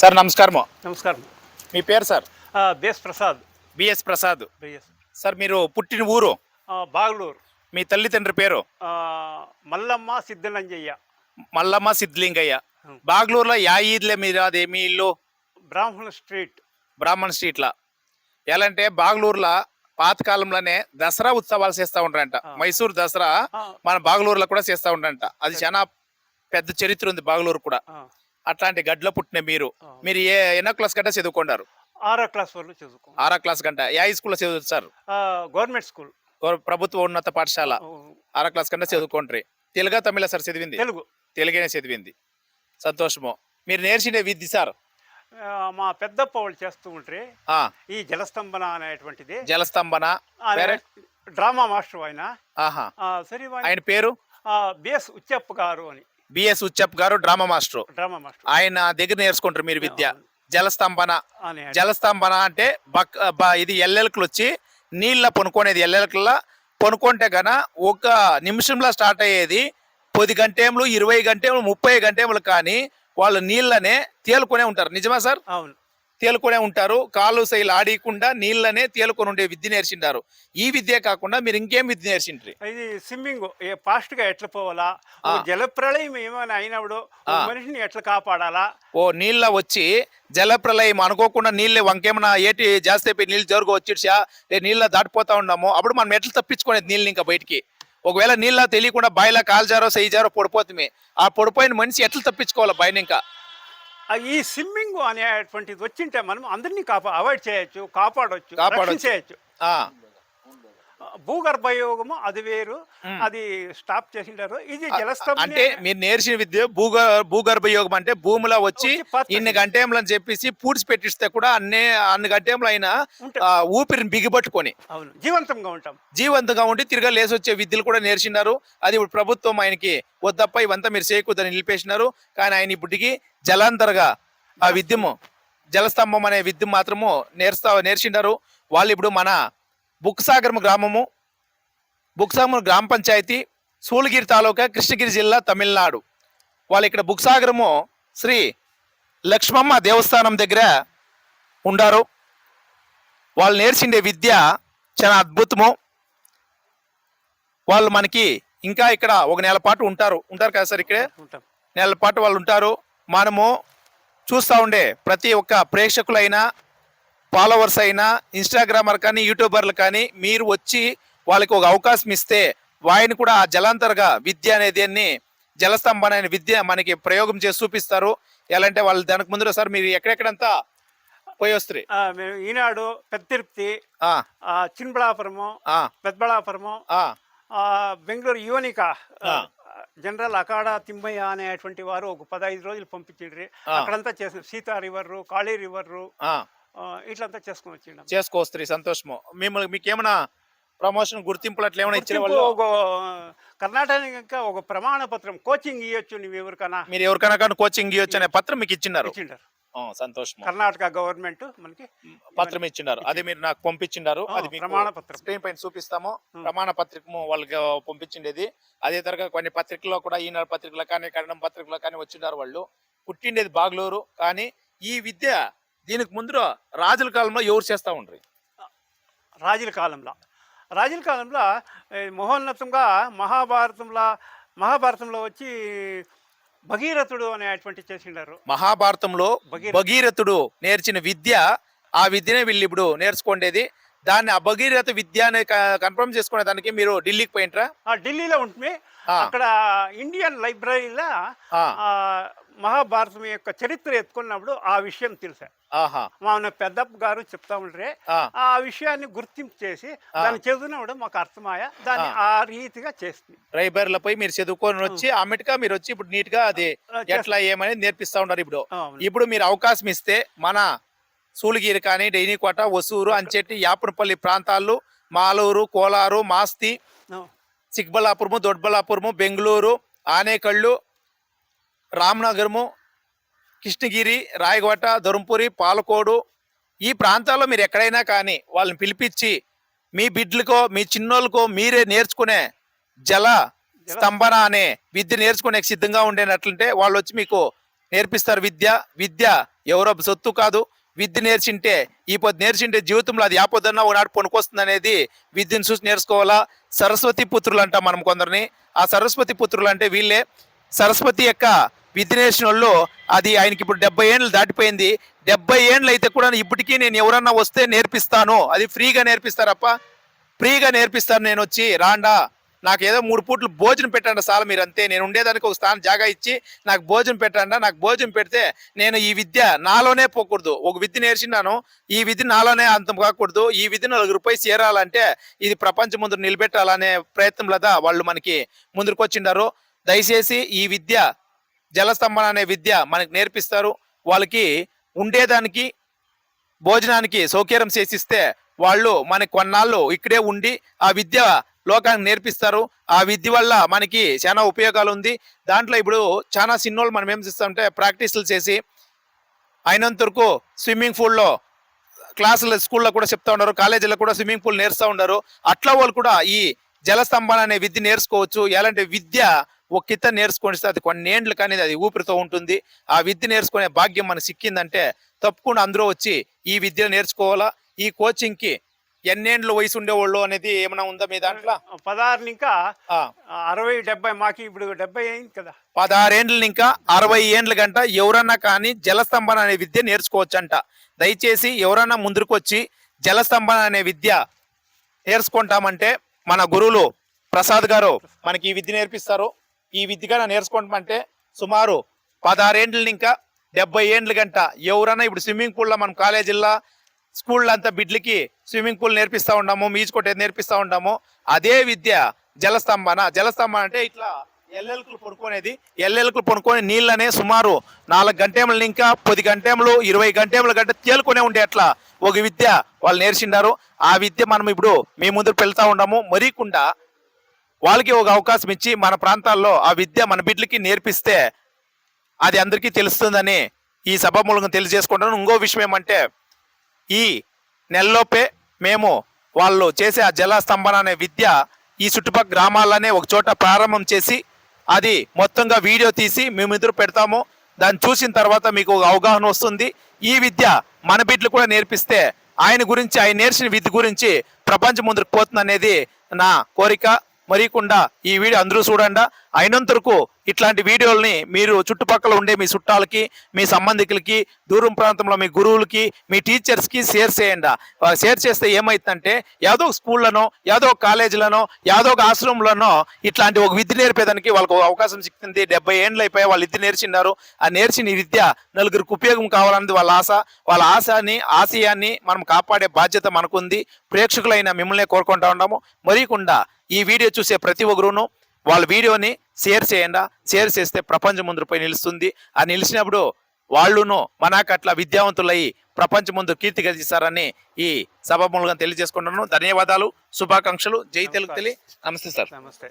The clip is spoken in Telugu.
సార్ నమస్కారము. నమస్కారం. మీ పేరు sir? Base Prasad B S Prasad. B S. Sir మీరు పుట్టిన ఊరు? బాగలూరు మీ తల్లిదండ్రి పేరు? మల్లమ్మ సిద్ధనంజయ్య మల్లమ్మ సిద్ధిలింగయ్య. బాగ్లూరులో యా ఈద్లే మీరు అది మీ ఇల్లు? బ్రాహ్మణ స్ట్రీట్. బ్రాహ్మణ్ స్ట్రీట్లా. ఎలా అంటే బాగ్లూరులో పాతకాలంలోనే దసరా ఉత్సవాలు చేస్తూ ఉంటారంట. మైసూర్ దసరా మన బాగ్లూరులో కూడా చేస్తూ ఉంటారంట అది చాలా పెద్ద చరిత్ర ఉంది బాగ్లూరు కూడా. అట్లాంటి గడ్ల పుట్టిన మీరు. మీరు ఏ ఎన్నో క్లాస్ గంట చదువుకున్నారు? ఆరో క్లాస్ వరకు చదువుకో ఆరో క్లాస్ గంట. యా స్కూల్లో చదువుతారు? Sir government school. ప్రభుత్వ ఉన్నత పాఠశాల. ఆరో క్లాస్ కంటే చదువుకుంటారు తెలుగా తమిళ సార్ చదివింది? తెలుగు. తెలుగునే చదివింది. సంతోషము. మీరు నేర్చిన విద్య సార్? మా పెద్దప్ప వాళ్ళు చేస్తూ ఉంటే ఆ, ఈ జలస్తంభన అనేటువంటిది. జలస్తంభన. డ్రామా మాస్టర్ ఆయన. సరే ఆయన పేరు? బిఎస్ ఉచ్చప్ప గారు అని. బిఎస్ ఉచ్చప్ గారు డ్రామా మాస్టర్. Drama master. ఆయన దగ్గర నేర్చుకుంటారు మీరు విద్య. జలస్తంభన. జలస్తంభన అంటే బక్ ఇది ఎల్లెలకలు వచ్చి నీళ్ళ పొనుకునేది. ఎల్లెలకల్లా పొనుకుంటే గన ఒక నిమిషంలో స్టార్ట్ అయ్యేది పది గంటేములు ఇరవై గంటేములు ముప్పై గంటేములు కానీ వాళ్ళు నీళ్ళనే తేలుకునే ఉంటారు. నిజమా సార్? అవును. తేలుకునే ఉంటారు. కాళ్ళు శైలు ఆడియకుండా నీళ్ళనే తేలుకొని ఉండే విద్య నేర్చింటారు ఈ విద్య కాకుండా మీరు ఇంకేం విద్య నేర్చిండ్రి? ఇది స్విమ్మింగ్. ఏ ఫాస్ట్గా ఎట్లా పోవాలా. జలప్రళయం ఏమైనా అయినప్పుడు. మనిషిని ఎట్లా కాపాడాలా? ఓ నీళ్ళ వచ్చి జలప్రలయం అనుకోకుండా నీళ్ళే వంకేమన్నా ఏటి జాస్తి నీళ్ళు జరుగు వచ్చిడ్సా లే నీళ్ళ దాటిపోతా ఉన్నాము. అప్పుడు మనం ఎట్లా తప్పించుకునేది నీళ్ళు ఇంకా బయటికి? ఒకవేళ నీళ్ళ తెలియకుండా బాయిలో కాల్జారో సెయ్యారో పొడిపోతుంది ఆ పొడిపోయిన మనిషి ఎట్లా తప్పించుకోవాలి బయట ఇంకా? ఈ స్విమ్మింగ్ అనేటువంటిది వచ్చింటే మనం అందరినీ కాపా అవాయిడ్ చేయొచ్చు కాపాడొచ్చు కాపాడొచ్చు. చేయొచ్చు ఆ, భూగర్భయోగము అది వేరు. అది స్టాప్ చేసింటారు. ఇది అంటే జలస్తంభం మీరు నేర్చిన విద్య భూగ భూగర్భ యోగం అంటే భూమిలో వచ్చి. ఇన్ని గంటేములు అని చెప్పేసి పూడ్చి పెట్టిస్తే కూడా అన్ని అన్ని గంటేములు అయినా ఊపిరిని బిగిపట్టుకొని అవును. జీవంతంగా ఉంటాం. జీవంతంగా ఉండి తిరిగా లేసి వచ్చే విద్యలు కూడా నేర్చినారు. అది ఇప్పుడు ప్రభుత్వం ఆయనకి వద్దప్ప ఇవంతా మీరు చేయకూడదని నిలిపేసినారు. కానీ ఆయన ఇప్పటికి జలాంతరగా ఆ విద్యము జలస్తంభం అనే విద్య మాత్రము నేర్స్తా నేర్చిండారు. వాళ్ళు ఇప్పుడు మన బుక్సాగరం గ్రామము బుక్సాగరం గ్రామ పంచాయతీ సూలగిరి తాలూకా కృష్ణగిరి జిల్లా తమిళనాడు. వాళ్ళు ఇక్కడ బుక్సాగరము శ్రీ లక్ష్మమ్మ దేవస్థానం దగ్గర ఉండారు. వాళ్ళు నేర్చిండే విద్య చాలా అద్భుతము. వాళ్ళు మనకి ఇంకా ఇక్కడ ఒక నెల పాటు ఉంటారు. ఉంటారు కదా సార్ ఇక్కడే? నెల పాటు వాళ్ళు ఉంటారు. మనము చూస్తూ ఉండే ప్రతి ఒక్క ప్రేక్షకులైనా ఫాలోవర్స్ అయినా ఇన్స్టాగ్రామర్ కానీ యూట్యూబర్లు కానీ మీరు వచ్చి వాళ్ళకి ఒక అవకాశం ఇస్తే వాయిని కూడా ఆ జలాంతరగా విద్య అనేది జలస్తంభన అనే విద్య మనకి ప్రయోగం చేసి చూపిస్తారు ఎలా అంటే వాళ్ళు దానికి ముందు సార్ మీరు ఎక్కడెక్కడంతా పోయి వస్తారు ఆ, మేము ఈనాడు పెద్ద తిరుపతి చిన్నబళాపురము పెద్దబళాపురము బెంగళూరు యువనిక ఆ. జనరల్ అకాడా తిమ్మయ్య అనేటువంటి వారు ఒక పదహైదు రోజులు పంపించిండ్రి ఆ. అక్కడంతా చేసిన సీతా రివర్ కాళీ రివర్ ఆ. ఇట్లంతా చేసుకొని వచ్చిండ చేసుకోవస్తారు సంతోషము. మిమ్మల్ని మీకు ఏమైనా ప్రమోషన్ గుర్తింపులు అట్లా ఏమైనా ఇచ్చిన వాళ్ళు ఒక కర్ణాటక ఒక ప్రమాణ పత్రం కోచింగ్ ఇవ్వచ్చు నువ్వు ఎవరికైనా మీరు ఎవరికైనా కానీ కోచింగ్ ఇవ్వచ్చు అనే పత్రం మీకు ఇచ్చిన్నారు? ఇచ్చిండారు. ఆ, సంతోషము. కర్ణాటక గవర్నమెంట్ మనకి పత్రం ఇచ్చినారు అది మీరు నాకు పంపించిండారు. ఆ, అది ప్రమాణ పత్రం. స్క్రీన్ పైన చూపిస్తాము. ప్రమాణ పత్రికము వాళ్ళకి పంపించిండేది. అదే తరగా కొన్ని పత్రికల్లో కూడా ఈనాడు పత్రికలో కానీ కన్నడం పత్రికలో కానీ వచ్చిండారు వాళ్ళు. పుట్టిండేది బాగ్లూరు. కానీ ఈ విద్య దీనికి ముందు రాజుల కాలంలో ఎవరు చేస్తా ఉండ్రి? రాజుల కాలంలో. రాజుల కాలంలో మహోన్నతంగా మహాభారతంలో మహాభారతంలో వచ్చి భగీరథుడు అనేటువంటి చేసిండారు. మహాభారతంలో భగీరథ. భగీరథుడు నేర్చిన విద్య ఆ విద్యనే వీళ్ళు ఇప్పుడు నేర్చుకోండేది. దాన్ని ఆ భగీరథ విద్య అనే కన్ఫర్మ్ చేసుకునే దానికి మీరు ఢిల్లీకి పోయింట్రా ఢిల్లీలో ఉంటుంది. అక్కడ ఇండియన్ లైబ్రరీలో మహాభారతం యొక్క చరిత్ర ఎత్తుకున్నప్పుడు ఆ విషయం తెలుసా. ఆహా. మన పెద్దప్ప గారు చెప్తా ఉంటే ఆ. విషయాన్ని గుర్తింపు చేసి దాన్ని చదువునప్పుడు మాకు అర్థమయ్యా. దాన్ని ఆ. రీతిగా చేస్తుంది. లైబ్రరీలో మీరు చదువుకొని వచ్చి ఆమెటిగా మీరు వచ్చి ఇప్పుడు నీట్గా అది. ఎట్లా ఏమనేది నేర్పిస్తా ఉన్నారు ఇప్పుడు. ఇప్పుడు మీరు అవకాశం ఇస్తే మన సూలిగిరి కానీ డైనీకోట ఒసూరు అంచెట్టి యాపురపల్లి ప్రాంతాల్లో మాలూరు కోలారు మాస్తి అవును. చిక్బల్లాపురము దొడ్బల్లాపురము బెంగళూరు ఆనేకళ్ళు రామ్నగరము కృష్ణగిరి రాయగోట ధర్మపురి పాలకోడు. ఈ ప్రాంతాల్లో మీరు ఎక్కడైనా కానీ వాళ్ళని పిలిపించి మీ బిడ్లకో మీ చిన్నోళ్ళకో మీరే నేర్చుకునే జల స్తంభన అనే విద్య నేర్చుకునే సిద్ధంగా ఉండేనట్లుంటే వాళ్ళు వచ్చి మీకు నేర్పిస్తారు. విద్య విద్య ఎవరో సొత్తు కాదు. విద్య నేర్చింటే ఈ పొద్దు నేర్చింటే జీవితంలో అది యాపొద్దన్నా ఒకనాడు పనికొస్తుంది అనేది విద్యను చూసి నేర్చుకోవాలా? సరస్వతి పుత్రులు అంటాం మనం కొందరిని. ఆ సరస్వతి పుత్రులు అంటే వీళ్ళే. సరస్వతి యొక్క విద్య నేర్చిన వాళ్ళు అది ఆయనకి ఇప్పుడు డెబ్బై ఏళ్ళు దాటిపోయింది. డెబ్బై ఏళ్ళు అయితే కూడా ఇప్పటికీ నేను ఎవరన్నా వస్తే నేర్పిస్తాను. అది ఫ్రీగా నేర్పిస్తారప్ప. ఫ్రీగా నేర్పిస్తాను నేను వచ్చి రాండా. నాకు ఏదో మూడు పూట్లు భోజనం పెట్టండి సార్ మీరు అంతే నేను ఉండేదానికి ఒక స్థానం జాగా ఇచ్చి నాకు భోజనం పెట్టండి? నాకు భోజనం పెడితే నేను ఈ విద్య నాలోనే పోకూడదు. ఒక విద్య నేర్చున్నాను. ఈ విద్య నాలోనే అంతం కాకూడదు. ఈ విద్య నలుగురు రూపాయి చేరాలంటే ఇది ప్రపంచం ముందు నిలబెట్టాలనే ప్రయత్నంలో వాళ్ళు మనకి ముందుకు వచ్చిండారు దయచేసి ఈ విద్య జలస్తంభన అనే విద్య మనకు నేర్పిస్తారు. వాళ్ళకి ఉండేదానికి భోజనానికి సౌకర్యం చేసిస్తే వాళ్ళు మనకి కొన్నాళ్ళు ఇక్కడే ఉండి ఆ విద్య లోకానికి నేర్పిస్తారు. ఆ విద్య వల్ల మనకి చాలా ఉపయోగాలు ఉంది దాంట్లో ఇప్పుడు చాలా సిన్నోళ్ళు మనం ఏం చేస్తామంటే ప్రాక్టీసులు చేసి అయినంత వరకు స్విమ్మింగ్ పూల్లో క్లాసులు స్కూల్లో కూడా చెప్తా ఉన్నారు. కాలేజీలో కూడా స్విమ్మింగ్ పూల్ నేర్స్తూ ఉన్నారు. అట్లా వాళ్ళు కూడా ఈ జలస్తంభన అనే విద్య నేర్చుకోవచ్చు. ఎలాంటి విద్య ఒక కిత్త నేర్చుకొని అది కొన్నేండ్లు కానీ అది ఊపిరితో ఉంటుంది. ఆ విద్య నేర్చుకునే భాగ్యం మనకు సిక్కిందంటే తప్పకుండా అందరూ వచ్చి ఈ విద్య నేర్చుకోవాలా? ఈ కోచింగ్కి ఎన్నేండ్లు వయసు ఉండేవాళ్ళు అనేది ఏమైనా ఉందా మీ దాంట్లో? పదహారు ఇంకా అరవై డెబ్బై మాకు ఇప్పుడు డెబ్బై అయింది కదా. పదహారేండ్ల ఇంకా అరవై ఏండ్ల గంట ఎవరన్నా కానీ జలస్తంభన అనే విద్య నేర్చుకోవచ్చంట. దయచేసి ఎవరన్నా ముందుకు వచ్చి జలస్తంభన అనే విద్య నేర్చుకుంటామంటే మన గురువులు ప్రసాద్ గారు మనకి ఈ విద్య నేర్పిస్తారు. ఈ విద్యగా నేర్చుకుంటామంటే సుమారు పదహారేండ్ల ఇంకా డెబ్బై ఏండ్ల గంట ఎవరన్నా ఇప్పుడు స్విమ్మింగ్ పూల్లో మన కాలేజీల్లో స్కూల్లో అంతా బిడ్లకి స్విమ్మింగ్ పూల్ నేర్పిస్తూ ఉన్నాము మీజ్ కొట్టేది నేర్పిస్తా ఉంటాము అదే విద్య జలస్తంభన. జలస్తంభన అంటే ఇట్లా ఎల్లెలకులు పడుకునేది. ఎల్లెలకులు పడుకొని నీళ్ళనే సుమారు నాలుగు గంటేములు ఇంకా పది గంటేములు ఇరవై గంటేముల గంట తేలుకునే ఉండే అట్లా ఒక విద్య వాళ్ళు నేర్చిండారు. ఆ విద్య మనం ఇప్పుడు మీ ముందు పెళ్తా ఉన్నాము మరీకుండా వాళ్ళకి ఒక అవకాశం ఇచ్చి మన ప్రాంతాల్లో ఆ విద్య మన బిడ్డలకి నేర్పిస్తే అది అందరికీ తెలుస్తుందని ఈ సభ మూలంగా తెలియజేసుకుంటాను. ఇంకో విషయం ఏమంటే ఈ నెలలోపే మేము వాళ్ళు చేసే ఆ జల స్తంభన అనే విద్య ఈ చుట్టుపక్కల గ్రామాల్లోనే ఒక చోట ప్రారంభం చేసి అది మొత్తంగా వీడియో తీసి మేము ఎదురు పెడతాము. దాన్ని చూసిన తర్వాత మీకు ఒక అవగాహన వస్తుంది. ఈ విద్య మన బిడ్డలు కూడా నేర్పిస్తే ఆయన గురించి ఆయన నేర్చిన విద్య గురించి ప్రపంచం ముందుకు పోతుంది అనేది నా కోరిక. మరీకుండా ఈ వీడియో అందరూ చూడండి. అయినంతరకు ఇట్లాంటి వీడియోల్ని మీరు చుట్టుపక్కల ఉండే మీ చుట్టాలకి మీ సంబంధికులకి దూరం ప్రాంతంలో మీ గురువులకి మీ టీచర్స్కి షేర్ చేయండి. షేర్ చేస్తే ఏమైతుందంటే ఏదో స్కూళ్ళనో యాదో కాలేజీలనో యాదో ఒక ఆశ్రమంలోనో ఇట్లాంటి ఒక విద్య నేర్పేదానికి వాళ్ళకు అవకాశం సిక్కింది. డెబ్బై ఏండ్లు అయిపోయి వాళ్ళు విద్య నేర్చిన్నారు. ఆ నేర్చిన ఈ విద్య నలుగురికి ఉపయోగం కావాలన్నది వాళ్ళ ఆశ. వాళ్ళ ఆశని ఆశయాన్ని మనం కాపాడే బాధ్యత మనకుంది. ప్రేక్షకులైన మిమ్మల్ని కోరుకుంటా ఉన్నాము. మరీకుండా ఈ వీడియో చూసే ప్రతి ఒక్కరును వాళ్ళ వీడియోని షేర్ చేయండి. షేర్ చేస్తే ప్రపంచం ముందుపై నిలుస్తుంది. ఆ నిలిచినప్పుడు వాళ్ళును మనకు అట్లా విద్యావంతులై ప్రపంచం ముందు కీర్తి గర్జిస్తారని ఈ సభ మూలంగా తెలియజేసుకుంటున్నాను. ధన్యవాదాలు. శుభాకాంక్షలు. జై తెలుగు తెలి నమస్తే సార్. నమస్తే.